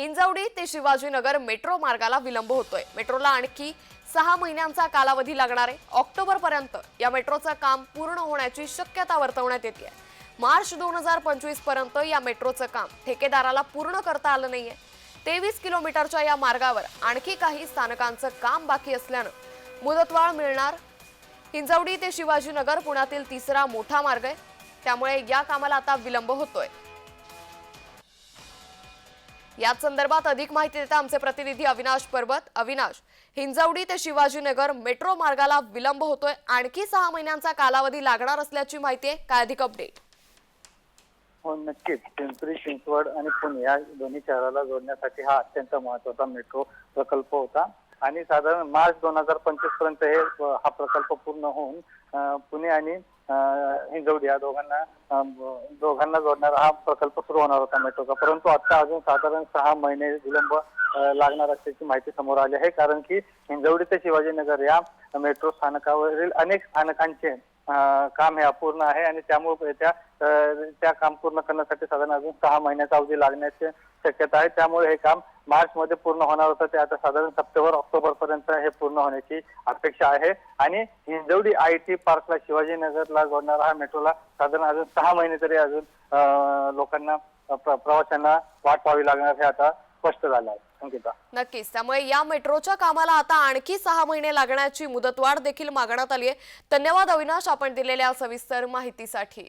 हिंजवडी ते शिवाजीनगर मेट्रो मार्गाला विलंब होतोय. मेट्रोला आणखी सहा महिन्यांचा कालावधी लागणार आहे. ऑक्टोबर पर्यंत या मेट्रोचं काम पूर्ण होण्याची शक्यता वर्तवण्यात येते मार्च दोन हजार पंचवीसपर्यंत या मेट्रोचं काम ठेकेदाराला पूर्ण करता आलं नाहीये. तेवीस किलोमीटरच्या या मार्गावर आणखी काही स्थानकांचं काम बाकी असल्यानं मुदतवाढ मिळणार. हिंजवडी ते शिवाजीनगर पुण्यातील तिसरा मोठा मार्ग आहे. त्यामुळे या कामाला आता विलंब होतोय. याच संदर्भात अधिक माहिती देता आमचे प्रतिनिधी अविनाश पर्वत. अविनाश हिंजवडी ते शिवाजीनगर मेट्रो मार्गाला विलंब होतोय. आणखी सहा महिन्यांचा कालावधी लागणार असल्याची माहिती आहे. काय अधिक अपडेट हो नक्कीच. पिंपरी चिंचवड आणि पुणे या दोन्ही शहराला जोडण्यासाठी हा अत्यंत महत्त्वाचा मेट्रो प्रकल्प होता. आणि साधारण मार्च दोन हजार पंचवीसपर्यंत हे हा प्रकल्प पूर्ण होऊन पुणे आणि हिंजवडी या दोघांना दोघांना जोडणारा हा प्रकल्प सुरू होणार होता मेट्रोचा परंतु आता अजून साधारण सहा महिने विलंब लागणार असल्याची माहिती समोर आली आहे. कारण की हिंजवडी ते शिवाजीनगर या मेट्रो स्थानकावरील अनेक स्थानकांचे काम हे अपूर्ण आहे आणि त्यामुळे त्या त्या काम पूर्ण करण्यासाठी साधारण अजून सहा महिन्याचा अवधी लागण्याची शक्यता आहे. त्यामुळे हे काम मार्च मध्ये पूर्ण होणार होतं. ते आता साधारण सप्टेंबर ऑक्टोबर पर्यंत होण्याची अपेक्षा आहे. आणि हिंजवडी आय टी पार्कला शिवाजीनगरला जोडणारा हा मेट्रोला साधारण अजून सहा महिने तरी अजून लोकांना प्रवाशांना वाट पाहावी लागणार हे आता स्पष्ट झालं आहे. नक्कीच. त्यामुळे या मेट्रोच्या कामाला आता आणखी सहा महिने लागण्याची मुदतवाढ देखील मागण्यात आली आहे. धन्यवाद अविनाश आपण दिलेल्या सविस्तर माहितीसाठी.